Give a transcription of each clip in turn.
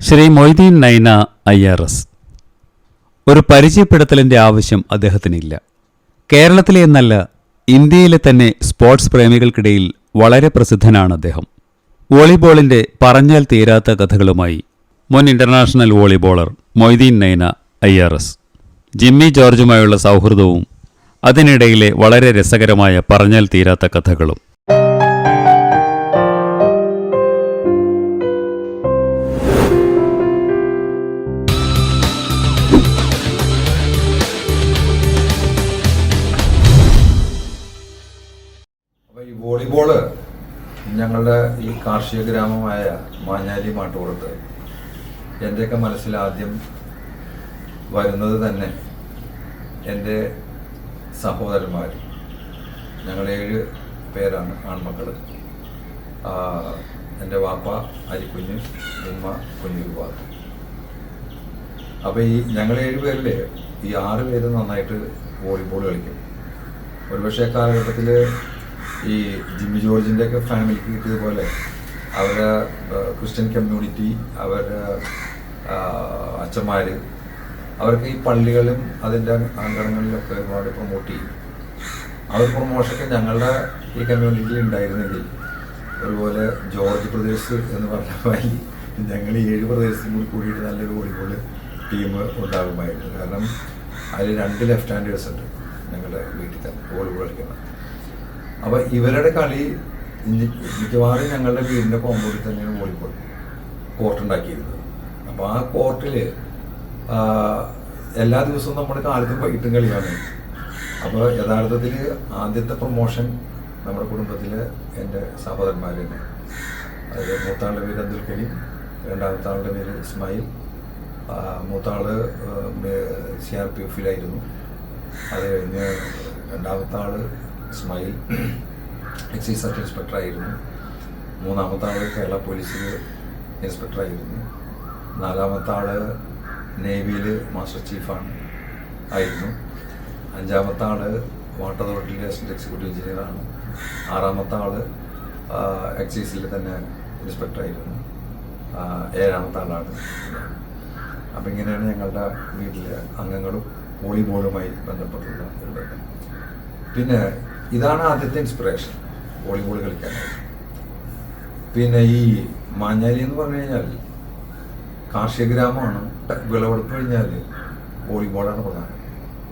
Shri Moideen Naina I R S. ഒരു പരിചയപ്പെടുത്തലിന്റെ ആവശ്യം അദ്ദേഹത്തിനില്ല. കേരളത്തിലെ എന്നല്ല ഇന്ത്യയിലെ തന്നെ സ്പോർട്സ് പ്രേമികൾക്കിടയിൽ വളരെ പ്രസിദ്ധനാണ് അദ്ദേഹം. വോളിബോളിന്റെ പറഞ്ഞാൽ തീരാത്ത കഥകളുമായി മുൻ international volleyballer Moideen Naina I R S. Jimmy ജോർജുമായുള്ള സൗഹൃദവും അതിനിടയിലെ വളരെ രസകരമായ പറഞ്ഞാൽ തീരാത്ത കഥകളും. വോളിബോൾ ഞങ്ങളുടെ ഈ കാർഷിക ഗ്രാമമായ മാഞ്ഞാലി മാട്ടുപുറത്ത് എന്റെയൊക്കെ മനസ്സിൽ ആദ്യം വരുന്നത് തന്നെ എന്റെ സഹോദരന്മാർ. ഞങ്ങൾ ഏഴ് പേരാണ് ആൺമക്കൾ എന്റെ വാപ്പ അരിക്കുഞ്ഞ് ഉമ്മ കുഞ്ഞുരുപാട് അപ്പോൾ ഈ ഞങ്ങൾ ഏഴ് പേരിൽ ഈ ആറ് പേര് നന്നായിട്ട് വോളിബോൾ കളിക്കും. ഒരുപക്ഷെ കാലഘട്ടത്തിൽ ഈ ജിമ്മി ജോർജിന്റെ ഒക്കെ ഫാമിലിക്ക് കിട്ടിയതുപോലെ അവരുടെ ക്രിസ്ത്യൻ കമ്മ്യൂണിറ്റി അവരുടെ അച്ഛന്മാർ അവർക്ക് ഈ പള്ളികളും അതിന്റെ അങ്കണങ്ങളിലൊക്കെ ഒരുപാട് പ്രൊമോട്ട് ചെയ്യും. ആ ഒരു പ്രൊമോഷനൊക്കെ ഞങ്ങളുടെ ഈ കമ്മ്യൂണിറ്റിയിൽ ഉണ്ടായിരുന്നെങ്കിൽ അതുപോലെ ജോർജ് പ്രദേശ് എന്ന് പറഞ്ഞ മാതിരി ഞങ്ങൾ ഏഴ് പ്രദേശത്തും കൂടി കൂടിയിട്ട് നല്ലൊരു വോളിബോൾ ടീം ഉണ്ടാകുമായിരുന്നു. കാരണം അതിൽ രണ്ട് ലെഫ്റ്റ് ഹാൻഡേഴ്സ് ഉണ്ട് ഞങ്ങളുടെ വീട്ടിൽ തന്നെ വോളിബോൾ കളിക്കുന്നത് അപ്പോൾ ഇവരുടെ കളി മിക്കവാറും ഞങ്ങളുടെ വീടിന്റെ കോമ്പൗണ്ടിൽ തന്നെയാണ് വോളിബോൾ കോർട്ട് ഉണ്ടാക്കിയിരുന്നത്. അപ്പോൾ ആ കോർട്ടിൽ എല്ലാ ദിവസവും നമ്മുടെ കാലത്തും വൈകിട്ടും കളിയാണ്. അപ്പോൾ യഥാർത്ഥത്തിൽ ആദ്യത്തെ പ്രൊമോഷൻ നമ്മുടെ കുടുംബത്തിൽ എന്റെ സഹോദരന്മാർ തന്നെ. അതായത് മൂത്താളുടെ പേര് അബ്ദുൽ കരീം രണ്ടാമത്തെ ആളുടെ പേര് ഇസ്മായിൽ. മൂത്താൾ സി ആർ പി എഫിലായിരുന്നു. അത് കഴിഞ്ഞ് രണ്ടാമത്തെ ആൾ ഇസ്മായിൽ. എക്സൈസ് സർക്കിൾ ഇൻസ്പെക്ടറായിരുന്നു മൂന്നാമത്തെ ആൾ കേരള പോലീസിൽ ഇൻസ്പെക്ടറായിരുന്നു നാലാമത്തെ ആൾ നേവിയിൽ മാസ്റ്റർ ചീഫാണ് ആയിരുന്നു. അഞ്ചാമത്തെ ആൾ വാട്ടർ അതോറിറ്റിയിലെ എക്സിക്യൂട്ടീവ് എഞ്ചിനീയറാണ് ആറാമത്തെ ആൾ എക്സൈസിൽ തന്നെ ഇൻസ്പെക്ടറായിരുന്നു ഏഴാമത്തെ ആളാണ്. അപ്പം ഇങ്ങനെയാണ് ഞങ്ങളുടെ വീട്ടിലെ അംഗങ്ങളും വോളിബോളുമായി ബന്ധപ്പെട്ടുള്ള പിന്നെ ഇതാണ് ആദ്യത്തെ ഇൻസ്പിറേഷൻ വോളിബോൾ കളിക്കാൻ. പിന്നെ ഈ മാഞ്ഞാലി എന്ന് പറഞ്ഞു കഴിഞ്ഞാൽ കാർഷിക ഗ്രാമമാണ്. വിളവെടുപ്പ് കഴിഞ്ഞാൽ വോളിബോളാണ് പ്രധാനം.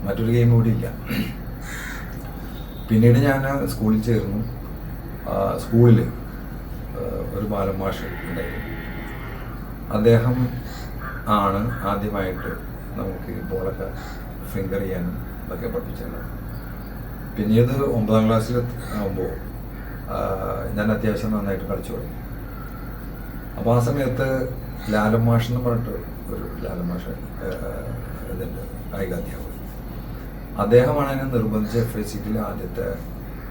മറ്റൊരു ഗെയിം കൂടി ഇല്ല. പിന്നീട് ഞാൻ സ്കൂളിൽ ചേർന്നു. സ്കൂളിൽ ഒരു ബാലൻ ഉണ്ടായിരുന്നു. അദ്ദേഹം ആണ് ആദ്യമായിട്ട് നമുക്ക് ബോളൊക്കെ ഫിംഗർ ചെയ്യാനും ഇതൊക്കെ പഠിപ്പിച്ചത്. പിന്നീട് ഒമ്പതാം ക്ലാസ്സിൽ ആകുമ്പോൾ ഞാൻ അത്യാവശ്യം നന്നായിട്ട് കളിച്ചു തുടങ്ങി. അപ്പോൾ ആ സമയത്ത് ലാലൻ മാഷ് എന്ന് പറഞ്ഞിട്ട് ഒരു ലാലൻ മാഷ് ഇതിന്റെ കായികാധ്യാപകൻ അദ്ദേഹമാണ് എന്നെ നിർബന്ധിച്ച് എഫ് ഐ സിറ്റിയിലെ ആദ്യത്തെ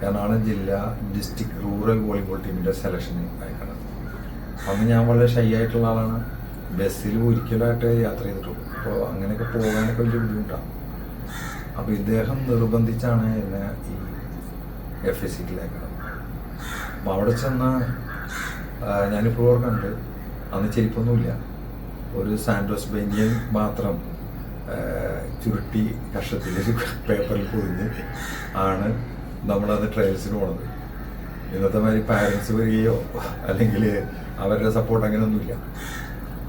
എറണാകുളം ജില്ലാ ഡിസ്ട്രിക്ട് റൂറൽ വോളിബോൾ ടീമിന്റെ സെലക്ഷന് അയക്കണം അന്ന് ഞാൻ വളരെ ഷൈ ആയിട്ടുള്ള ആളാണ്. ബസ്സിൽ ഒരിക്കലായിട്ട് യാത്ര ചെയ്തിട്ടുള്ളൂ. അപ്പോൾ അങ്ങനെയൊക്കെ പോകാനൊക്കെ വലിയ ബുദ്ധിമുട്ടാണ്. അപ്പോൾ ഇദ്ദേഹം നിർബന്ധിച്ചാണ് എന്നെ ഈ എഫ് എസ് സിക്കിലേക്ക് അപ്പോൾ അവിടെ ചെന്ന് ഞാനിപ്പോൾ ഓർക്കുന്നുണ്ട്. അന്ന് ചെരുപ്പൊന്നുമില്ല. ഒരു സാൻഡോസ് ബെനിയൻ മാത്രം ചുരുട്ടി കഷത്തിൽ പേപ്പറിൽ പൊതിഞ്ഞ് ആണ് നമ്മളത് ട്രയൽസിന് പോണത്. ഇന്നത്തെ മാതിരി പാരൻസ് വരികയോ അല്ലെങ്കിൽ അവരുടെ സപ്പോർട്ട് അങ്ങനെയൊന്നുമില്ല.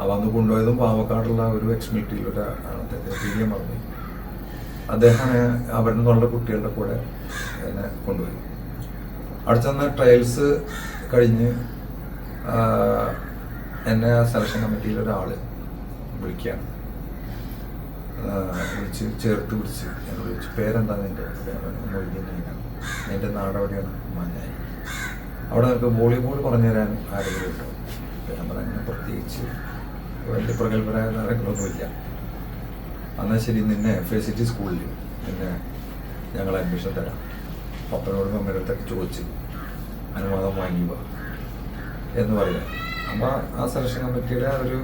അവ അന്ന് കൊണ്ടുപോയതും പാവക്കാടുള്ള ഒരു എക്സ് മിലിറ്ററിയിൽ ഒരു അദ്ദേഹത്തെ മറന്നു അദ്ദേഹം അവിടെ നിന്നുള്ള കുട്ടികളുടെ കൂടെ എന്നെ കൊണ്ടുപോയി. അവിടെ ചെന്ന ട്രയൽസ് കഴിഞ്ഞ് എന്നെ സെലക്ഷൻ കമ്മിറ്റിയിൽ ഒരാൾ വിളിക്കുകയാണ്. വിളിച്ച് ചേർത്ത് പിടിച്ച് എന്നെ വിളിച്ച്. പേരെന്താണ് എന്റെ മൊഴിഞ്ഞാണ് എന്റെ നാട് എവിടെയാണ് മഞ്ഞായി അവിടെ നമുക്ക് വോളിബോൾ പറഞ്ഞു തരാൻ ആരെങ്കിലും അപ്പോൾ ഞാൻ അങ്ങനെ പ്രത്യേകിച്ച് വലിയ പ്രഗത്ഭരായ താരങ്ങളൊന്നുമില്ല. എന്നാൽ ശരി നിന്നെ എഫ് ഐ സിറ്റി സ്കൂളിൽ നിന്നെ ഞങ്ങൾ അഡ്മിഷൻ തരാം. പപ്പനോടും അമ്മയോടത്തൊക്കെ ചോദിച്ച് അനുവാദം വാങ്ങി വാ എന്ന് പറയാം അപ്പോൾ ആ സെലക്ഷൻ കമ്മിറ്റിയുടെ ഒരു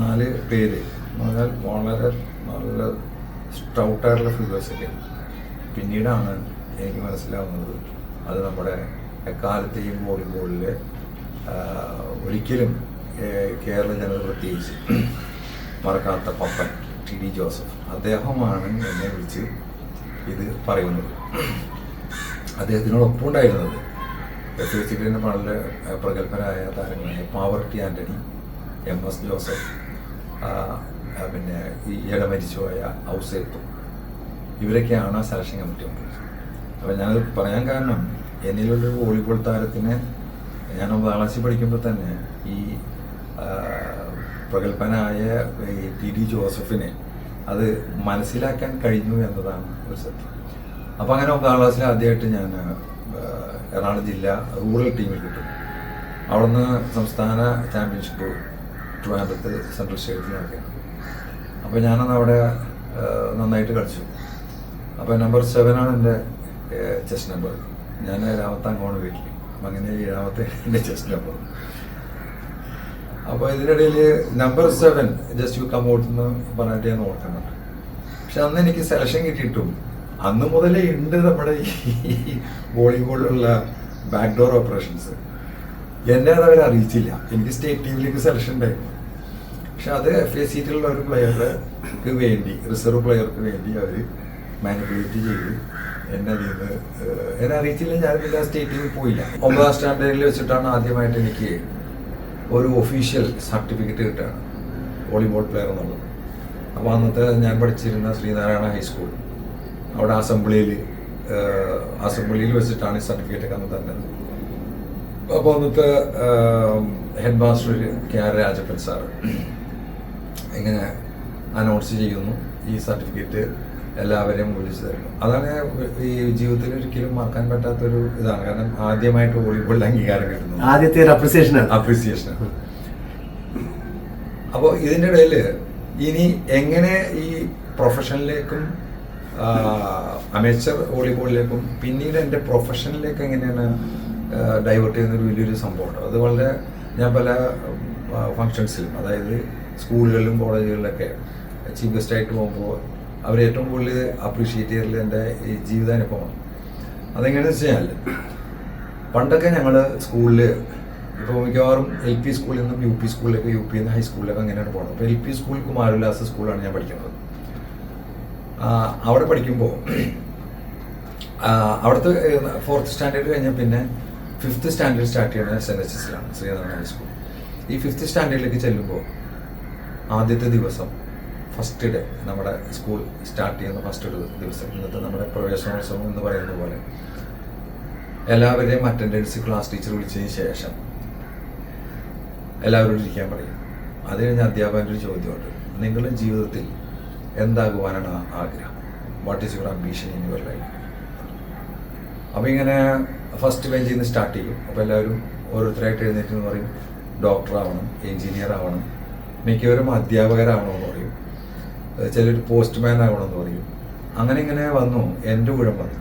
നാല് പേര്. എന്ന് പറഞ്ഞാൽ വളരെ നല്ല സ്ട്രൗട്ടായിട്ടുള്ള ഫിഗേഴ്സൊക്കെ പിന്നീടാണ് എനിക്ക് മനസ്സിലാവുന്നത് അത് നമ്മുടെ എക്കാലത്തെയും വോളിബോളിൽ ഒരിക്കലും കേരള ജനത പ്രത്യേകിച്ച് മറക്കാത്ത പപ്പൻ. T D Joseph. അദ്ദേഹമാണ് എന്നെ വിളിച്ച് ഇത് പറയുന്നത്. അദ്ദേഹത്തിനോടൊപ്പം ഉണ്ടായിരുന്നത്. എഫ് എസ് സിയുടെ വളരെ പ്രഗത്ഭരായ താരങ്ങളായ പാവർട്ടി ആന്റണി എം എസ് ജോസഫ് പിന്നെ ഈ ഇട മരിച്ചുപോയ ഔസേപ്പ്. ഇവരൊക്കെയാണ് ആ സെലക്ഷൻ കമ്മിറ്റി കൊണ്ടുവരുന്നത് അപ്പോൾ ഞാനത് പറയാൻ കാരണം എന്നിലുള്ളൊരു വോളിബോൾ താരത്തിന് ഞാൻ വളർച്ച പഠിക്കുമ്പോൾ തന്നെ ഈ പ്രഗത്ഭനായ ടി ഡി ജോസഫിനെ അത് മനസ്സിലാക്കാൻ കഴിഞ്ഞു എന്നതാണ് ഒരു സത്യം. അപ്പം അങ്ങനെ ഒമ്പതാം ക്ലാസ്സിൽ ആദ്യമായിട്ട് ഞാൻ എറണാകുളം ജില്ല റൂറൽ ടീമിൽ കിട്ടും. അവിടുന്ന് സംസ്ഥാന ചാമ്പ്യൻഷിപ്പ് ട്രിവാൻഡ്രത്ത് സെൻട്രൽ സ്റ്റേഡിയത്തിൽ നടക്കുകയാണ്. അപ്പോൾ ഞാനന്ന് അവിടെ നന്നായിട്ട് കളിച്ചു. അപ്പോൾ നമ്പർ സെവനാണ് എന്റെ ചെസ്റ്റ് നമ്പർ. ഞാൻ ഏഴാമത്തെ അങ്ങോട്ട് വീട്ടിൽ. അപ്പം അങ്ങനെ ഏഴാമത്തെ എന്റെ ചെസ്റ്റ് നമ്പർ. അപ്പോൾ ഇതിനിടയിൽ number seven just you come out എന്ന് പറഞ്ഞിട്ട് ഞാൻ ഓർക്കുന്നുണ്ട്. പക്ഷെ അന്ന് എനിക്ക് സെലക്ഷൻ കിട്ടിയിട്ടും അന്ന് മുതലേ ഉണ്ട് നമ്മുടെ ഈ വോളിബോളിലുള്ള ബാക്ക്ഡോർ ഓപ്പറേഷൻസ് എന്നെ അത് അവർ അറിയിച്ചില്ല. എനിക്ക് സ്റ്റേറ്റ് ടീമിലേക്ക് സെലക്ഷൻ ഉണ്ടായിരുന്നു. പക്ഷെ അത് എഫ് എ സീറ്റിലുള്ള ഒരു പ്ലെയർക്ക് വേണ്ടി റിസർവ് പ്ലെയർക്ക് വേണ്ടി അവർ മാനിപ്പുലേറ്റ് ചെയ്ത് എന്നെ അതിൽ നിന്ന് എന്നെ അറിയിച്ചില്ല. ഞാൻ പിന്നെ സ്റ്റേറ്റ് ടീമിൽ പോയില്ല. ഒമ്പതാം സ്റ്റാൻഡേർഡിൽ വെച്ചിട്ടാണ് ആദ്യമായിട്ട് എനിക്ക് ഒരു ഒഫീഷ്യൽ സർട്ടിഫിക്കറ്റ് കിട്ടുകയാണ്. വോളിബോൾ പ്ലെയർ എന്നുള്ളത്. അപ്പോൾ അന്നത്തെ ഞാൻ പഠിച്ചിരുന്ന ശ്രീനാരായണ ഹൈസ്കൂൾ അവിടെ അസംബ്ലിയിൽ അസംബ്ലിയിൽ വെച്ചിട്ടാണ് ഈ സർട്ടിഫിക്കറ്റ് ഒക്കെ അന്ന് തന്നത്. അപ്പോൾ അന്നത്തെ head master K R Rajappan sir ഇങ്ങനെ അനൗൺസ് ചെയ്യുന്നു ഈ സർട്ടിഫിക്കറ്റ് എല്ലാവരെയും വിളിച്ചു തരുന്നു. അതാണ് ഈ ജീവിതത്തിൽ ഒരിക്കലും മറക്കാൻ പറ്റാത്തൊരു ഇതാണ്. കാരണം ആദ്യമായിട്ട് വോളിബോളിൽ അംഗീകാരം കിട്ടുന്നു ആദ്യത്തെ ഒരു അപ്രിസിയേഷൻ ആണ്. അപ്രീസിയേഷൻ അപ്പോൾ ഇതിന്റെ ഇടയിൽ ഇനി എങ്ങനെ ഈ പ്രൊഫഷനിലേക്കും അമേച്ചർ വോളിബോളിലേക്കും പിന്നീട് എന്റെ പ്രൊഫഷനിലേക്ക് എങ്ങനെയാണ് ഡൈവേർട്ട് ചെയ്യുന്നൊരു വലിയൊരു സംഭവമുണ്ട് അത് വളരെ ഞാൻ പല ഫങ്ഷൻസിലും അതായത് സ്കൂളുകളിലും കോളേജുകളിലൊക്കെ ചീഫ് ഗസ്റ്റായിട്ട് പോകുമ്പോൾ അവർ ഏറ്റവും കൂടുതൽ അപ്രീഷിയേറ്റ് ചെയ്യൽ എന്റെ ഈ ജീവിതാനുഭവമാണ്. അതെങ്ങനെയാണെന്ന് വെച്ച് കഴിഞ്ഞാൽ പണ്ടൊക്കെ ഞങ്ങൾ സ്കൂളിൽ ഇപ്പോൾ മിക്കവാറും എൽ പി സ്കൂളിൽ നിന്നും യു പി സ്കൂളിലേക്ക് യു പി നിന്ന് ഹൈസ്കൂളിലേക്ക് അങ്ങനെയാണ് പോകുന്നത് അപ്പോൾ എൽ പി സ്കൂൾ കുമാരവിലാസ സ്കൂളാണ് ഞാൻ പഠിക്കുന്നത്. അവിടെ പഠിക്കുമ്പോൾ അവിടുത്തെ ഫോർത്ത് സ്റ്റാൻഡേർഡ് കഴിഞ്ഞാൽ പിന്നെ ഫിഫ്ത്ത് സ്റ്റാൻഡേർഡ് സ്റ്റാർട്ട് ചെയ്യുന്നത് എസ് എൻ എച്ച് എസിലാണ് ശ്രീനാരായണ ഹൈസ്കൂൾ ഈ ഫിഫ്ത്ത് സ്റ്റാൻഡേർഡിലേക്ക് ചെല്ലുമ്പോൾ ആദ്യത്തെ ദിവസം ഫസ്റ്റ് ഡേ നമ്മുടെ സ്കൂൾ സ്റ്റാർട്ട് ചെയ്യുന്ന ഫസ്റ്റ് ദിവസം. ഇന്നത്തെ നമ്മുടെ പ്രവേശനോത്സവം എന്ന് പറയുന്ന പോലെ എല്ലാവരെയും അറ്റൻഡൻസ് ക്ലാസ് ടീച്ചർ വിളിച്ചതിന് ശേഷം എല്ലാവരോടും ഇരിക്കാൻ പറയും. അത് കഴിഞ്ഞ് അധ്യാപകന്റെ ഒരു ചോദ്യമുണ്ട്. നിങ്ങളുടെ ജീവിതത്തിൽ എന്താകുവാനാണ് ആഗ്രഹം? What is your ambition in your life അപ്പോൾ ഇങ്ങനെ ഫസ്റ്റ് ബെഞ്ചിൽ നിന്ന് സ്റ്റാർട്ട് ചെയ്യും. അപ്പോൾ എല്ലാവരും ഓരോരുത്തരായിട്ട് എഴുന്നേറ്റ് എന്ന് പറയും. ഡോക്ടറാവണം എഞ്ചിനീയർ ആവണം മിക്കവരും ഏഹ് ചിലർ പോസ്റ്റ്മാൻ ആവണമെന്ന് പറയും. അങ്ങനെ ഇങ്ങനെ വന്നു. എന്റെ ഊഴം വന്നു.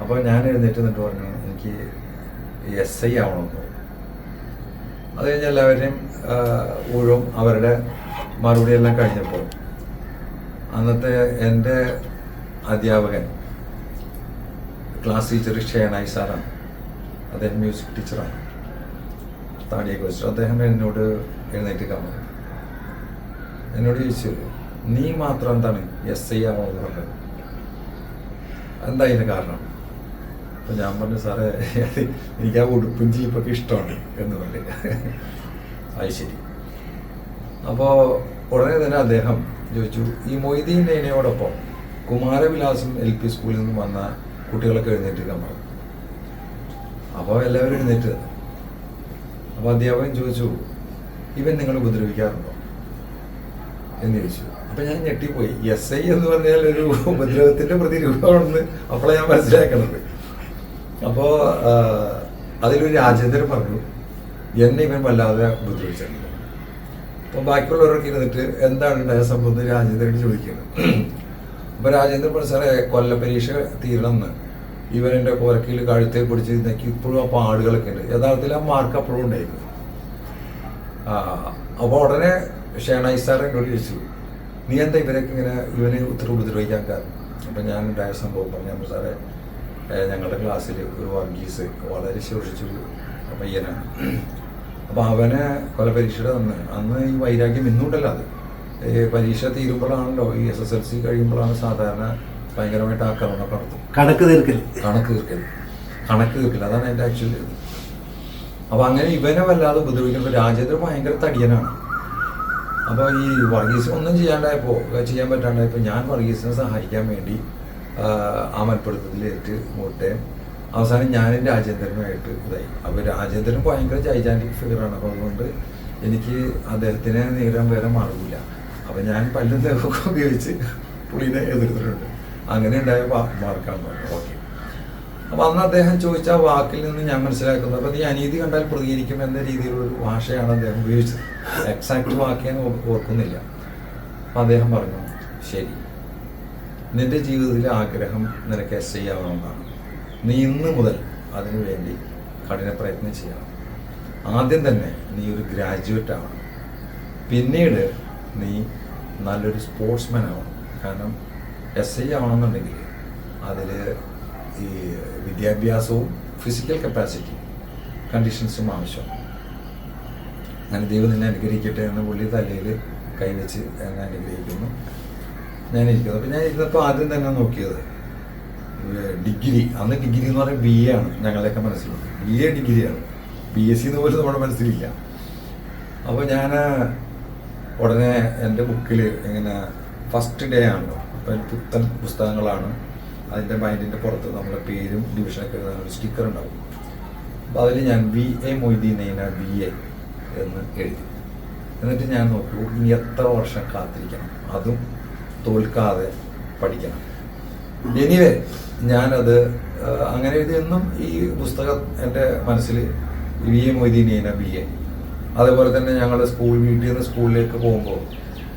അപ്പോൾ ഞാൻ എഴുന്നേറ്റ് എന്നിട്ട് പറഞ്ഞു എനിക്ക് എസ് ഐ ആവണമെന്ന് അത് കഴിഞ്ഞ് എല്ലാവരെയും ഊഴവും അവരുടെ മറുപടി എല്ലാം കഴിഞ്ഞപ്പോൾ അന്നത്തെ എന്റെ അധ്യാപകൻ ക്ലാസ് ടീച്ചർ ഷേണായി സാറാണ്. അദ്ദേഹം മ്യൂസിക് ടീച്ചറാണ് താടിയെ കുറിച്ച് അദ്ദേഹം എന്നോട് എഴുന്നേറ്റ് പറഞ്ഞു എന്നോട് ചോദിച്ചു നീ മാത്രം എന്താണ് എസ് ഐ പറഞ്ഞത്? എന്താ അതിന് കാരണം? അപ്പം ഞാൻ പറഞ്ഞു സാറേ എനിക്ക് ആ ഉടുപ്പും ജീപ്പൊക്കെ ഇഷ്ടമാണ് എന്ന് പറഞ്ഞു. അത് ശരി. അപ്പോൾ ഉടനെ തന്നെ അദ്ദേഹം ചോദിച്ചു ഈ മൊയ്തീൻ നൈനയോടൊപ്പം കുമാരവിലാസം എൽ പി സ്കൂളിൽ നിന്ന് വന്ന കുട്ടികളൊക്കെ എഴുന്നേറ്റിരിക്കാൻ പറഞ്ഞു. അപ്പോൾ എല്ലാവരും എഴുന്നേറ്റ്. അപ്പോൾ അധ്യാപകൻ ചോദിച്ചു ഇവൻ നിങ്ങൾ ഉപദ്രവിക്കാറുണ്ടോ? എന്ന് ചോദിച്ചു. അപ്പൊ ഞാൻ ഞെട്ടിപ്പോയി. എസ് ഐ എന്ന് പറഞ്ഞാൽ ഒരു ഉപദ്രവത്തിന്റെ പ്രതിരൂപമാണെന്ന് അപ്പോഴാണ് ഞാൻ മനസ്സിലാക്കണത്. അപ്പോ അതിലൊരു രാജേന്ദ്രൻ പറഞ്ഞു എന്നെ ഇവൻ വല്ലാതെ ഉപദ്രവിച്ചിട്ടുണ്ട്. അപ്പൊ ബാക്കിയുള്ളവരൊക്കെ ഇരുന്നിട്ട് എന്താണ് ഉണ്ടായ സംഭവം രാജേന്ദ്രൻ ചോദിക്കുന്നത് അപ്പൊ രാജേന്ദ്രൻ പറഞ്ഞു സാറേ കൊല്ല പരീക്ഷ തീരണമെന്ന് ഇവനെന്റെ കോരക്കയിൽ കഴുത്തെ പിടിച്ച് എനിക്ക് ഇപ്പോഴും ആ പാടുകളൊക്കെ ഉണ്ട്. യഥാർത്ഥത്തിൽ ആ മാർക്ക് അപ്പോഴും ഉണ്ടായിരുന്നു. ആ, അപ്പൊ ഉടനെ ഷേണായി സാർ എന്നോട് ചോദിച്ചു നീ എന്താ ഇവരൊക്കെ ഇങ്ങനെ ഇവനെ ഉത്തരവ് ഉപദ്രവിക്കാൻ കാരണം അപ്പം ഞാൻ ഉണ്ടായ സംഭവം പറഞ്ഞു "അപ്പൊ സാറേ ഞങ്ങളുടെ ക്ലാസ്സിൽ ഒരു വർഗീസ് വളരെ ശോഷിച്ചൊരു പയ്യനാണ്. അപ്പോൾ അവനെ കൊല പരീക്ഷയുടെ അന്ന് അന്ന് ഈ വൈരാഗ്യം ഇന്നുണ്ടല്ലോ അത്. പരീക്ഷ തീരുമ്പോഴാണല്ലോ ഈ എസ് എസ് എൽ സി കഴിയുമ്പോഴാണ് സാധാരണ ഭയങ്കരമായിട്ട് ആക്രമണം നടത്തും കണക്ക് തീർക്കൽ കണക്ക് തീർക്കൽ കണക്ക് തീർക്കൽ അതാണ് എന്റെ ആക്ച്വലി അപ്പം അങ്ങനെ ഇവനെ വല്ലാതെ ഉപദ്രവിക്കുമ്പോൾ രാജേന്ദ്രൻ ഭയങ്കര തടിയനാണ്. അപ്പൊ ഈ വർഗീസ് ഒന്നും ചെയ്യാണ്ടായപ്പോൾ ചെയ്യാൻ പറ്റാണ്ടായപ്പോൾ ഞാൻ വർഗീസിനെ സഹായിക്കാൻ വേണ്ടി ആ, മൽപ്പിടുത്തത്തിലേറ്റ് മുട്ടയും അവസാനം ഞാനും രാജേന്ദ്രനുമായിട്ട് ഇതായി. അപ്പോൾ രാജേന്ദ്രൻ ഭയങ്കര ഫിഗർ ഫിഗറാണ് അപ്പോൾ അതുകൊണ്ട് എനിക്ക് അദ്ദേഹത്തിനെ നേരം വേറെ മറവില്ല അപ്പോൾ ഞാൻ പല്ലും ദേഹമൊക്കെ ഉപയോഗിച്ച് പുള്ളിനെ എതിർത്തിട്ടുണ്ട്. അങ്ങനെ ഉണ്ടായ മാർക്കാണ് ഓക്കെ. അപ്പൊ അന്ന് അദ്ദേഹം ചോദിച്ച ആ വാക്കിൽ നിന്ന് ഞാൻ മനസ്സിലാക്കുന്നത് അപ്പൊ നീ അനീതി കണ്ടാൽ പ്രതികരിക്കും എന്ന രീതിയിലുള്ള ഒരു ഭാഷയാണ് അദ്ദേഹം ഉപയോഗിച്ചത്. എക്സാക്ട് വാക്ക് ഞാൻ ഓർക്കുന്നില്ല. അപ്പൊ അദ്ദേഹം പറഞ്ഞു ശരി. നിന്റെ ജീവിതത്തിലെ ആഗ്രഹം നിനക്ക് എസ് ചെയ്യാവുന്നതാണ് നീ ഇന്ന് മുതൽ അതിനുവേണ്ടി കഠിന പ്രയത്നം ചെയ്യണം. ആദ്യം തന്നെ നീ ഒരു ഗ്രാജുവേറ്റ് ആവണം. പിന്നീട് നീ നല്ലൊരു സ്പോർട്സ്മാൻ ആവണം. കാരണം എസ് ഐ ആവണമെന്നുണ്ടെങ്കിൽ അതിൽ ഈ വിദ്യാഭ്യാസവും ഫിസിക്കൽ കപ്പാസിറ്റി കണ്ടീഷൻസും ആവശ്യമാണ്. അങ്ങനെ ദൈവം നിന്നെ അനുഗ്രഹിക്കട്ടെ എന്ന് പുള്ളി തലയിൽ കൈവച്ച് എന്നെ അനുഗ്രഹിക്കുന്നു. ഞാൻ ഇരിക്കുന്നു. അപ്പം ഞാൻ ഇരുന്നപ്പോൾ ആദ്യം തന്നെ നോക്കിയത് ഡിഗ്രി. അന്ന് ഡിഗ്രി എന്ന് പറയുന്നത് ബി എ ആണ് ഞങ്ങളുടെയൊക്കെ മനസ്സിൽ ബി എ ഡിഗ്രിയാണ് ബി എസ് സി എന്ന് പോലും നമ്മുടെ മനസ്സിലില്ല. അപ്പോൾ ഞാൻ ഉടനെ എന്റെ ബുക്കിൽ ഇങ്ങനെ ഫസ്റ്റ് ഡേ അപ്പം പുത്തൻ പുസ്തകങ്ങളാണ് അതിന്റെ മൈൻഡിന്റെ പുറത്ത് നമ്മുടെ പേരും ഡിവിഷനൊക്കെ ഒരു സ്റ്റിക്കർ ഉണ്ടാവും. അപ്പോൾ അതിൽ ഞാൻ V A Moideen B A എന്ന് എഴുതി. എന്നിട്ട് ഞാൻ നോക്കൂ ഇനി എത്ര വർഷം കാത്തിരിക്കണം? അതും തോൽക്കാതെ പഠിക്കണം. എനിവേ ഞാനത് അങ്ങനെ എഴുതിയെന്നും ഈ പുസ്തകം എന്റെ മനസ്സിൽ V A Moideen B A അതേപോലെ തന്നെ ഞങ്ങൾ സ്കൂൾ വീട്ടിൽ നിന്ന് സ്കൂളിലേക്ക് പോകുമ്പോൾ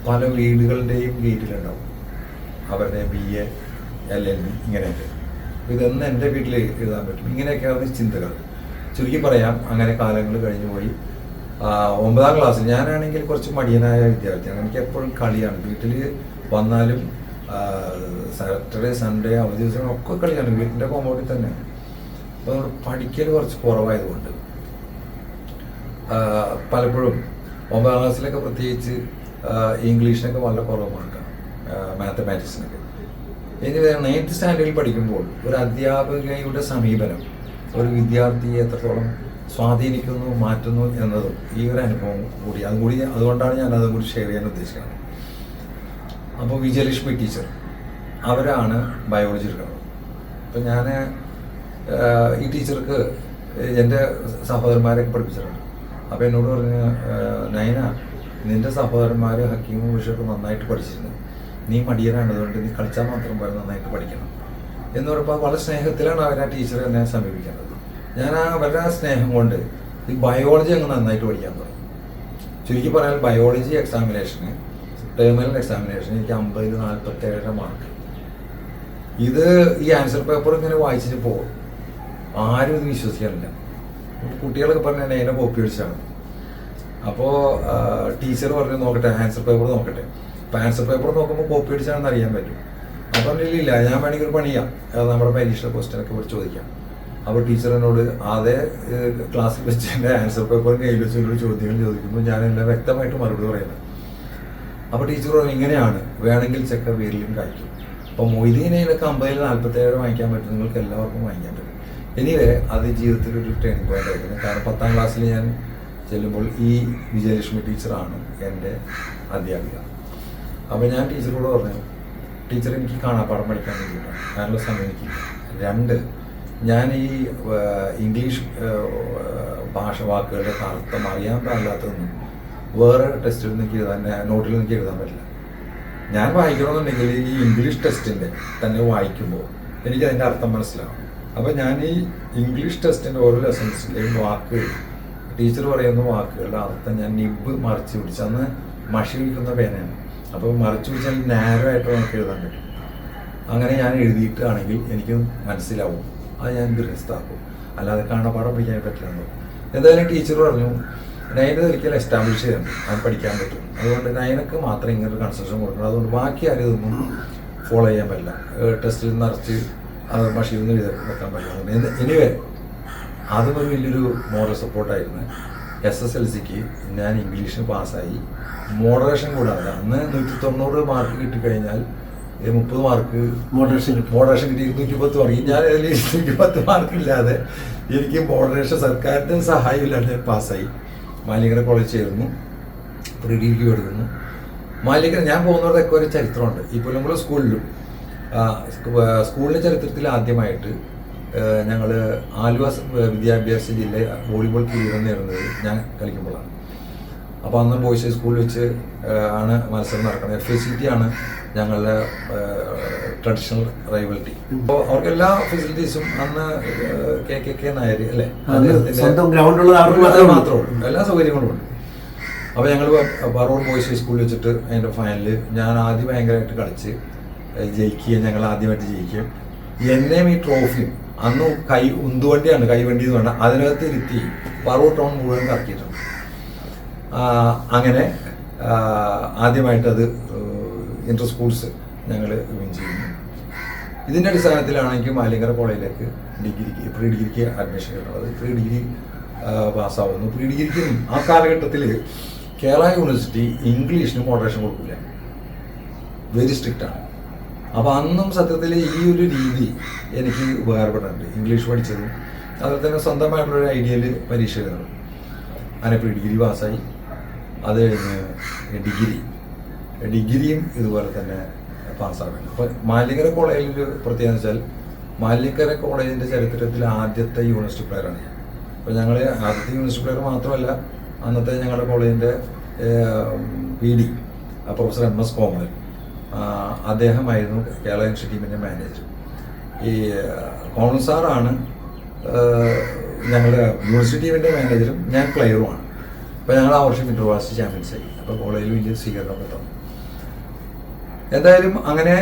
പല വീടുകളുടെയും ഗേറ്റിലുണ്ടാവും അവരുടെ ബി എ ബി ഇങ്ങനെയൊക്കെ. ഇതൊന്നും എന്റെ വീട്ടിൽ എഴുതാൻ പറ്റും. ഇങ്ങനെയൊക്കെയാണ് ചിന്തകൾ ചുരുക്കി പറയാം അങ്ങനെ കാലങ്ങൾ കഴിഞ്ഞു പോയി. ഒമ്പതാം ക്ലാസ്സിൽ ഞാനാണെങ്കിൽ കുറച്ച് മടിയനായ വിദ്യാർത്ഥിയാണ്. എനിക്ക് എപ്പോഴും കളിയാണ്. വീട്ടിൽ വന്നാലും സാറ്റർഡേ സൺഡേ അവധി ദിവസങ്ങളൊക്കെ കളിയാണ്. വീട്ടിന്റെ കോമ്പൗണ്ടിൽ തന്നെ. അപ്പോൾ നമ്മൾ പഠിക്കൽ കുറച്ച് കുറവായതുകൊണ്ട്. പലപ്പോഴും ഒമ്പതാം ക്ലാസ്സിലൊക്കെ പ്രത്യേകിച്ച് ഇംഗ്ലീഷിനൊക്കെ വളരെ കുറവ് മാർക്കാണ്. മാത്തമാറ്റിക്സിനൊക്കെ. ഇനി നയൻത്ത് സ്റ്റാൻഡേർഡിൽ പഠിക്കുമ്പോൾ ഒരു അധ്യാപകയുടെ സമീപനം ഒരു വിദ്യാർത്ഥിയെ എത്രത്തോളം സ്വാധീനിക്കുന്നു മാറ്റുന്നു എന്നതും ഈ ഒരു അനുഭവം കൂടി. അതും കൂടി അതുകൊണ്ടാണ് ഞാൻ അതും കൂടി ഷെയർ ചെയ്യാൻ ഉദ്ദേശിക്കുന്നത്. അപ്പോൾ വിജയലക്ഷ്മി ടീച്ചർ അവരാണ് ബയോളജി എടുക്കുന്നത് അപ്പം ഞാൻ ഈ ടീച്ചർക്ക് എന്റെ സഹോദരന്മാരെയൊക്കെ പഠിപ്പിച്ചിട്ടുണ്ട്. അപ്പോൾ എന്നോട് പറഞ്ഞ് നൈന നിന്റെ സഹോദരന്മാർ ഹക്കീമും വിഷയൊക്കെ നന്നായിട്ട് പഠിച്ചിട്ടുണ്ട്. നീ മടിയനാണ് അതുകൊണ്ട് നീ കളിച്ചാൽ മാത്രം പോലെ നന്നായിട്ട് പഠിക്കണം. എന്ന് പറയുമ്പോൾ വളരെ സ്നേഹത്തിലാണ് അവർ ആ ടീച്ചർ എന്നെ സമീപിക്കുന്നത്. ഞാൻ ആ വളരെ സ്നേഹം കൊണ്ട് ഈ ബയോളജി അങ്ങ് നന്നായിട്ട് പഠിക്കാൻ തുടങ്ങി. ചുരുക്കി പറഞ്ഞാൽ ബയോളജി എക്സാമിനേഷന് ടേമിനൽ എക്സാമിനേഷന് എനിക്ക് അമ്പതിൽ നാൽപ്പത്തി ഏഴര മാർക്ക് ഇത് ഈ ആൻസർ പേപ്പർ ഇങ്ങനെ വായിച്ചിട്ട് പോകും. ആരും ഇത് വിശ്വസിക്കാനില്ല കുട്ടികളൊക്കെ പറഞ്ഞ എന്നെ കോപ്പി അടിച്ചാണ്. അപ്പോൾ ടീച്ചർ പറഞ്ഞു നോക്കട്ടെ ആൻസർ പേപ്പർ നോക്കട്ടെ. ആൻസർ പേപ്പർ നോക്കുമ്പോൾ കോപ്പി അടിച്ചാണെന്ന് അറിയാൻ പറ്റും. അപ്പം ഇല്ല ഞാൻ വേണമെങ്കിൽ ഒരു പണി ചെയ്യാം. അത് നമ്മുടെ പരീക്ഷ ക്വസ്റ്റ്യനൊക്കെ ഇവിടെ ചോദിക്കാം. അപ്പോൾ ടീച്ചർ എന്നോട് അതേ ക്ലാസ്സിൽ വെച്ച് എന്റെ ആൻസർ പേപ്പർ കയ്യിൽ വെച്ച് ചോദ്യങ്ങൾ ചോദിക്കുമ്പോൾ ഞാൻ എല്ലാം വ്യക്തമായിട്ട് മറുപടി പറയുന്നത് അപ്പോൾ ടീച്ചർ പറഞ്ഞു ഇങ്ങനെയാണ്. വേണമെങ്കിൽ ചെക്ക വീരിലും കായ്ക്കും. അപ്പോൾ മൊയ്തീനയിലൊക്കെ അമ്പതിൽ നാൽപ്പത്തേഴ് വാങ്ങിക്കാൻ പറ്റും. നിങ്ങൾക്ക് എല്ലാവർക്കും വാങ്ങിക്കാൻ പറ്റും. എനിവേ അത് ജീവിതത്തിൽ ഒരു ടേണിംഗ് പോയിന്റ് ആയിരുന്നു കാരണം പത്താം ക്ലാസ്സിൽ ഞാൻ ചെല്ലുമ്പോൾ ഈ വിജയലക്ഷ്മി ടീച്ചറാണ് എന്റെ അധ്യാപിക. അപ്പോൾ ഞാൻ ടീച്ചറോട് പറഞ്ഞു ടീച്ചർ എനിക്ക് കാണാപ്പാടം പഠിക്കാൻ വേണ്ടിയിട്ടാണ്. അതിനുള്ള സമയം എനിക്ക് രണ്ട് ഞാൻ ഈ ഇംഗ്ലീഷ് ഭാഷ വാക്കുകളുടെ അർത്ഥം അറിയാൻ പാടില്ലാത്തതൊന്നും വേറെ ടെസ്റ്റിൽ എനിക്ക് എഴുതാൻ നോട്ടിൽ എനിക്ക് എഴുതാൻ പറ്റില്ല. ഞാൻ വായിക്കണമെന്നുണ്ടെങ്കിൽ ഈ ഇംഗ്ലീഷ് ടെസ്റ്റിന്റെ തന്നെ വായിക്കുമ്പോൾ എനിക്ക് അതിന്റെ അർത്ഥം മനസ്സിലാവും. അപ്പോൾ ഞാൻ ഈ ഇംഗ്ലീഷ് ടെസ്റ്റിന്റെ ഓരോ ലെസൺസിന്റെയും വാക്കുകൾ ടീച്ചർ പറയുന്ന വാക്കുകളുടെ അർത്ഥം ഞാൻ നിബ് മറിച്ച് പിടിച്ച് അന്ന് മഷി വിൽക്കുന്ന പേനയാണ്. അപ്പോൾ മറിച്ച് പിടിച്ചാൽ നാരോ ആയിട്ട് നമുക്ക് എഴുതാൻ പറ്റും. അങ്ങനെ ഞാൻ എഴുതിയിട്ടാണെങ്കിൽ എനിക്ക് മനസ്സിലാവും. അത് ഞാൻ ഗൃഹസ്ഥാക്കും അല്ലാതെ കാണാപ്പാടം പഠിക്കാൻ പറ്റില്ലല്ലോ. എന്തായാലും ടീച്ചർ പറഞ്ഞു നയന ഒരിക്കലും എസ്റ്റാബ്ലിഷ് ചെയ്യണം അത് പഠിക്കാൻ പറ്റും അതുകൊണ്ട് നയനക്ക് മാത്രം ഇങ്ങനെ ഒരു കൺസെഷൻ കൊടുക്കണം. അതുകൊണ്ട് ബാക്കി ആരും ഇതൊന്നും ഫോളോ ചെയ്യാൻ പറ്റില്ല. ടെസ്റ്റിൽ നിറച്ച് അത് മഷിയിൽ നിന്ന് വെക്കാൻ പറ്റില്ല. എനിവേ അതും ഒരു വലിയൊരു മോറൽ സപ്പോർട്ടായിരുന്നു എസ് എസ് എൽ സിക്ക് ഞാൻ ഇംഗ്ലീഷിന് പാസ്സായി. മോഡറേഷൻ കൂടാതെ അന്ന് നൂറ്റി തൊണ്ണൂറ് മാർക്ക് കിട്ടിക്കഴിഞ്ഞാൽ മുപ്പത് മാർക്ക് മോഡറേഷൻ. മോഡറേഷൻ കിട്ടി ഇരുന്നൂറ്റി പത്ത് മാർക്ക് ഞാൻ അതിൽ ഇരുന്നൂറ്റി പത്ത് മാർക്ക് ഇല്ലാതെ എനിക്ക് മോഡറേഷൻ സർക്കാരിന്റെ സഹായം ഞാൻ പാസ്സായി. മാലികര കോളേജ് ചേർന്നു. പ്രീ ഡിഗ്രി എടുക്കുന്നു മാലികര ഞാൻ പോകുന്നവരുടെയൊക്കെ ഒരു ചരിത്രമുണ്ട്. ഈ പുലമ്പുള്ള സ്കൂളിലും സ്കൂളിന്റെ ചരിത്രത്തിൽ ആദ്യമായിട്ട് ഞങ്ങൾ ആലുവ വിദ്യാഭ്യാസ ജില്ല വോളിബോൾ കിരീടം നേടുന്നത് ഞാൻ കളിക്കുമ്പോഴാണ്. അപ്പോൾ അന്ന് ബോയ്സ് സ്കൂളിൽ വെച്ച് ആണ് മത്സരം നടക്കുന്നത്. എഫ് എ സി ടി ആണ് ഞങ്ങളുടെ ട്രഡീഷണൽ റൈവൽറ്റി അപ്പോൾ അവർക്ക് എല്ലാ ഫെസിലിറ്റീസും അന്ന് കെ കെ കെ നായർ അല്ലേ? മാത്രമേ എല്ലാ സൗകര്യങ്ങളും ഉണ്ട്. അപ്പോൾ ഞങ്ങൾ പറവൂർ ബോയ്സ് സ്കൂളിൽ വെച്ചിട്ട് അതിന്റെ ഫൈനലിൽ ഞാൻ ആദ്യം ഭയങ്കരമായിട്ട് കളിച്ച് ജയിക്കുകയും ഞങ്ങൾ ആദ്യമായിട്ട് ജയിക്കുകയും. എന്നെയും ഈ ട്രോഫിയും അന്ന് കൈ ഉന്തുവണ്ടിയാണ് കൈവണ്ടി എന്ന് പറഞ്ഞാൽ അതിനകത്ത് ഇരുത്തി പറവൂർ ടൗൺ മുഴുവൻ കറക്കിയിട്ടുണ്ട്. അങ്ങനെ ആദ്യമായിട്ടത് ഇന്റർ സ്കൂൾസ് ഞങ്ങൾ വിൻ ചെയ്യുന്നു. ഇതിന്റെ അടിസ്ഥാനത്തിലാണ് എനിക്ക് മാലിങ്കര കോളേജിലേക്ക് ഡിഗ്രിക്ക് പ്രീ ഡിഗ്രിക്ക് അഡ്മിഷൻ കിട്ടുന്നത് പ്രീ ഡിഗ്രി പാസ്സാവുന്നു. പ്രീ ഡിഗ്രിക്കും ആ കാലഘട്ടത്തിൽ കേരള യൂണിവേഴ്സിറ്റി ഇംഗ്ലീഷിന് മോഡറേഷൻ കൊടുക്കില്ല വെരി സ്ട്രിക്റ്റ് ആണ്. അപ്പോൾ അന്നും സത്യത്തിൽ ഈ ഒരു രീതി എനിക്ക് ഉപകാരപ്പെട്ടിട്ടുണ്ട് ഇംഗ്ലീഷ് പഠിച്ചതും അതുപോലെ തന്നെ സ്വന്തമായിട്ടുള്ളൊരു ഐഡിയയിൽ പരീക്ഷ എഴുതണം. പ്രീ ഡിഗ്രി പാസ്സായി. അത് കഴിഞ്ഞ് ഡിഗ്രി. ഡിഗ്രിയും ഇതുപോലെ തന്നെ പാസ്സാക്കണം അപ്പോൾ മാലിക്കര കോളേജിൽ പ്രത്യേകത വെച്ചാൽ മാലിക്കര കോളേജിന്റെ ചരിത്രത്തിൽ ആദ്യത്തെ യൂണിവേഴ്സിറ്റി പ്ലെയറാണ് ഞാൻ. അപ്പോൾ ഞങ്ങൾ ആദ്യത്തെ യൂണിവേഴ്സിറ്റി പ്ലെയർ മാത്രമല്ല അന്നത്തെ ഞങ്ങളുടെ കോളേജിന്റെ P D professor M S Komalan. ആ, അദ്ദേഹമായിരുന്നു കേരള യൂണിവേഴ്സിറ്റി ടീമിന്റെ മാനേജർ. ഈ കോമൺ സാറാണ് ഞങ്ങളുടെ യൂണിവേഴ്സിറ്റി ടീമിന്റെ മാനേജറും ഞാൻ പ്ലെയറുമാണ്. അപ്പോൾ ഞങ്ങൾ ആ വർഷം ഇന്റർവാഴ്സിറ്റി ചാമ്പ്യൻസ് ആയി. അപ്പോൾ കോളേജിൽ വലിയ സ്വീകരണമൊക്കെ തന്നു എന്തായാലും അങ്ങനെ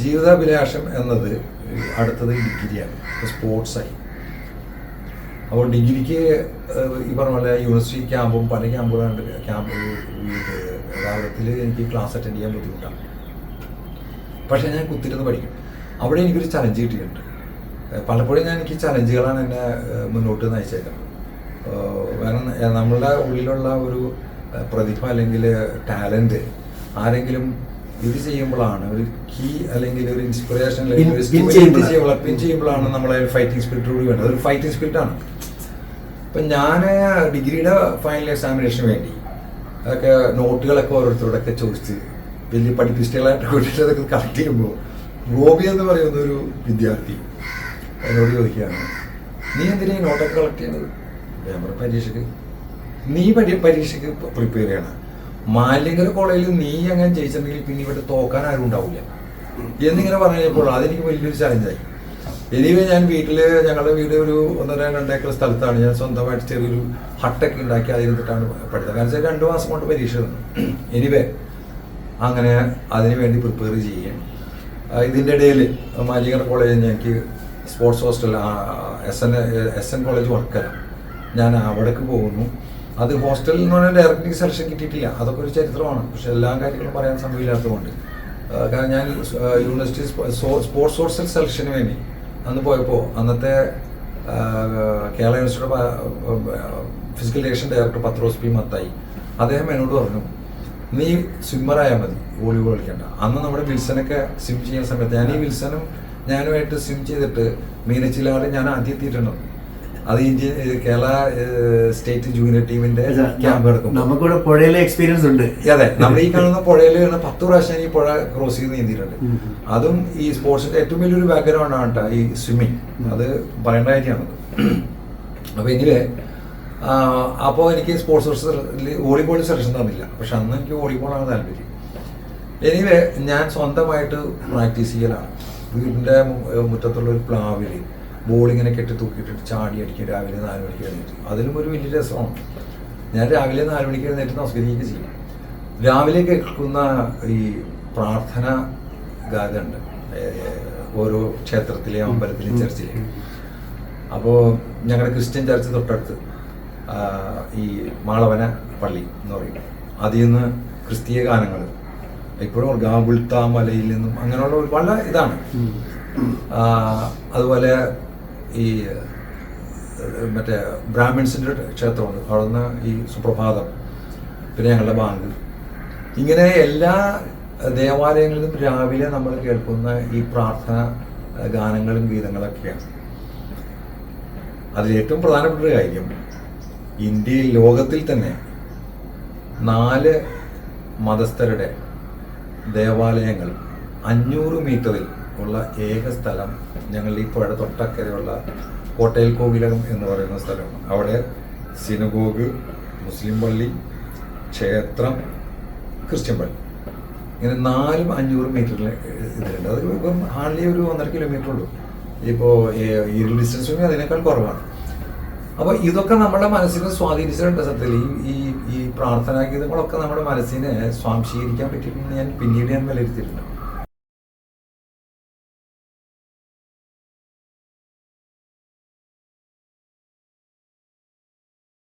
ജീവിതാഭിലാഷം എന്നത് അടുത്തത് ഡിഗ്രിയാണ്. ഇപ്പോൾ സ്പോർട്സായി അപ്പോൾ ഡിഗ്രിക്ക് ഈ പറഞ്ഞ പോലെ യൂണിവേഴ്സിറ്റി ക്യാമ്പും പല ക്യാമ്പുകളുണ്ട് ക്യാമ്പ് രാവിലത്തിൽ എനിക്ക് ക്ലാസ് അറ്റൻഡ് ചെയ്യാൻ ബുദ്ധിമുട്ടാണ്. പക്ഷേ ഞാൻ കുത്തിരുന്ന് പഠിക്കും. അവിടെ എനിക്കൊരു ചലഞ്ച് കിട്ടിയിട്ടുണ്ട്. പലപ്പോഴും ഞാൻ എനിക്ക് ചലഞ്ചുകളാണ് എന്നെ മുന്നോട്ട് നയിച്ചേക്കുന്നത്. കാരണം നമ്മളുടെ ഉള്ളിലുള്ള ഒരു പ്രതിഭ അല്ലെങ്കിൽ ടാലന്റ് ആരെങ്കിലും ഇത് ചെയ്യുമ്പോഴാണ് ഒരു കീ അല്ലെങ്കിൽ ഒരു ഇൻസ്പിറേഷൻ. പിൻ ചെയ്യുമ്പോഴാണ്. നമ്മളെ ഫൈറ്റിംഗ് സ്പിരിറ്റ് കൂടി വേണ്ടത്. ഒരു ഫൈറ്റിംഗ് സ്പിരിറ്റ് ആണ്. ഇപ്പം ഞാൻ ഡിഗ്രിയുടെ ഫൈനൽ എക്സാമിനേഷന് വേണ്ടി അതൊക്കെ നോട്ടുകളൊക്കെ ഓരോരുത്തരോടൊക്കെ ചോദിച്ച് വലിയ പഠിപ്പിസ്റ്റുകളായിട്ട് കൂട്ടിയിട്ട് അതൊക്കെ കളക്ട് ചെയ്യുമ്പോൾ ഗോപി എന്ന് പറയുന്ന ഒരു വിദ്യാർത്ഥി എന്നോട് ചോദിക്കുകയാണ് നീ എന്തിനാ ഈ നോട്ടൊക്കെ കളക്ട് ചെയ്യുന്നത്? പേപ്പർ പരീക്ഷയ്ക്ക്. നീ പരി പരീക്ഷയ്ക്ക് പ്രിപ്പയർ ചെയ്യണം. മാലിങ്കര കോളേജിൽ നീ അങ്ങനെ ജയിച്ചിട്ടുണ്ടെങ്കിൽ പിന്നെ ഇവിടെ തോക്കാൻ ആരും ഉണ്ടാവില്ല. എന്നിങ്ങനെ പറഞ്ഞപ്പോൾ അതെനിക്ക് വലിയൊരു ചലഞ്ചായി എനിവേ ഞാൻ വീട്ടിൽ ഞങ്ങളുടെ വീട് ഒരു ഒന്നര രണ്ടേക്കർ സ്ഥലത്താണ്. ഞാൻ സ്വന്തമായിട്ട് ചെറിയൊരു ഹട്ടൊക്കെ ഉണ്ടാക്കി അതിരുന്നിട്ടാണ് പഠിച്ചത്. കാരണം വെച്ചാൽ രണ്ട് മാസം കൊണ്ട് പരീക്ഷ തന്നു എനിവേ അങ്ങനെ അതിനു വേണ്ടി പ്രിപ്പയർ ചെയ്യുകയും ആ, ഇതിന്റെ ഇടയിൽ മാലികർ കോളേജിൽ എനിക്ക് sports hostel S N S N college Varkala ഞാൻ അവിടേക്ക് പോകുന്നു. അത് ഹോസ്റ്റലിൽ നിന്ന് പറഞ്ഞാൽ ഡയറക്റ്റ് സെലക്ഷൻ കിട്ടിയിട്ടില്ല. അതൊക്കെ ഒരു ചരിത്രമാണ്. പക്ഷെ എല്ലാ കാര്യങ്ങളും പറയാൻ സമയമില്ലാത്തതുകൊണ്ട്. കാരണം ഞാൻ യൂണിവേഴ്സിറ്റി സ്പോ- സ്പോർട്സ് ഹോസ്റ്റൽ സെലക്ഷന് വേണ്ടി അന്ന് പോയപ്പോൾ അന്നത്തെ കേരള യൂണിവേഴ്സിറ്റിയുടെ physical education director Pathrose P Mathai. അദ്ദേഹം എന്നോട് പറഞ്ഞു നീ സ്വിമ്മറായാൽ മതി വോളിബോൾ കളിക്കണ്ട. അന്ന് നമ്മുടെ വിൽസനൊക്കെ സ്വിം ചെയ്യുന്ന സമയത്ത് ഞാൻ ഈ വിൽസനും ഞാനുമായിട്ട് സ്വിം ചെയ്തിട്ട് മീനച്ചിലാട് ഞാൻ ആദ്യം എത്തിയിട്ടുണ്ട് അത് ഇന്ത്യ കേരള സ്റ്റേറ്റ് ജൂനിയർ ടീമിന്റെ ക്യാമ്പ് എടുക്കും നമുക്കിവിടെ പുഴയിലെ എക്സ്പീരിയൻസ് ഉണ്ട്. അതെ നമ്മൾ ഈ കാണുന്ന പുഴയിൽ കാണുന്ന പത്ത് പ്രാവശ്യം ഈ പുഴ ക്രോസ് ചെയ്ത് നീന്തിയിട്ടുണ്ട്. അതും ഈ സ്പോർട്സിന്റെ ഏറ്റവും വലിയൊരു ബാക്ക്ഗ്രൗണ്ട് ആണ് കേട്ടോ ഈ സ്വിമ്മിങ് അത് പറയേണ്ട കാര്യമാണ്. അപ്പോൾ എനിവേ അപ്പോൾ എനിക്ക് സ്പോർട്സ് വോളിബോൾ സെലക്ഷൻ തന്നില്ല. പക്ഷെ അന്ന് എനിക്ക് വോളിബോളാണ് താല്പര്യം. എനിവേ ഞാൻ സ്വന്തമായിട്ട് പ്രാക്ടീസ് ചെയ്യലാണ്. വീടിന്റെ മുറ്റത്തുള്ള ഒരു പ്ലാവിൽ ബോൾ ഇങ്ങനെ കെട്ടി തൂക്കിയിട്ടിട്ട് ചാടി അടിക്കും രാവിലെ നാല് മണിക്ക് എഴുന്നേറ്റ്. അതിലും ഒരു വലിയ രസമാണ്. ഞാൻ രാവിലെ നാല് മണിക്ക് എഴുന്നേറ്റ് നമസ്കരിക്കുകയും ചെയ്യും. രാവിലെ കേൾക്കുന്ന ഈ പ്രാർത്ഥന ഗാഥയുണ്ട്. ഓരോ ക്ഷേത്രത്തിലെ അമ്പലത്തിലെ ചർച്ചിലെയും. അപ്പോൾ ഞങ്ങളുടെ ക്രിസ്ത്യൻ ചർച്ച് തൊട്ടടുത്ത് ഈ മാളവന പള്ളി എന്ന് പറയും. അതിൽ നിന്ന് ക്രിസ്തീയ ഗാനങ്ങൾ ഇപ്പോഴും ഗാബുൾത്ത മലയിൽ നിന്നും അങ്ങനെയുള്ള പല ഇതാണ്. അതുപോലെ ഈ മറ്റേ ബ്രാഹ്മിൺസിന്റെ ക്ഷേത്രമുണ്ട്. അവിടുന്ന് ഈ സുപ്രഭാതം പിന്നെ ഞങ്ങളുടെ ബാങ്ക്. ഇങ്ങനെ എല്ലാ ദേവാലയങ്ങളിലും രാവിലെ നമ്മൾ കേൾക്കുന്ന ഈ പ്രാർത്ഥന ഗാനങ്ങളും ഗീതങ്ങളൊക്കെയാണ്. അതിലേറ്റവും പ്രധാനപ്പെട്ട ഒരു കാര്യം ഇന്ത്യയിൽ ലോകത്തിൽ തന്നെ നാല് മതസ്ഥരുടെ ദേവാലയങ്ങൾ അഞ്ഞൂറ് മീറ്ററിൽ ഉള്ള ഏക സ്ഥലം ഞങ്ങളുടെ ഈ പുഴ തൊട്ടക്കരെയുള്ള കോട്ടയിൽ കോവിലകം എന്ന് പറയുന്ന സ്ഥലമാണ്. അവിടെ സിനഗോഗ് മുസ്ലിം പള്ളി ക്ഷേത്രം ക്രിസ്ത്യൻ പള്ളി. ഇങ്ങനെ നാലും അഞ്ഞൂറ് മീറ്ററിൽ ഇതിലുണ്ട്. അത് ഇപ്പം ഹാർഡ്ലി ഒരു ഒന്നര കിലോമീറ്റർ ഉള്ളൂ. ഇപ്പോൾ ഈ ഡിസ്റ്റൻസും അതിനേക്കാൾ കുറവാണ്. അപ്പോൾ ഇതൊക്കെ നമ്മുടെ മനസ്സിനെ സ്വാധീനിച്ചിട്ടുണ്ട് സത്യത്തിൽ. ഈ ഈ ഈ പ്രാർത്ഥനാ ഗീതങ്ങളൊക്കെ നമ്മുടെ മനസ്സിനെ സ്വാംശീകരിക്കാൻ പറ്റിയിട്ടുണ്ടെന്ന് ഞാൻ പിന്നീട് ഞാൻ വിലയിരുത്തിയിട്ടുണ്ട്.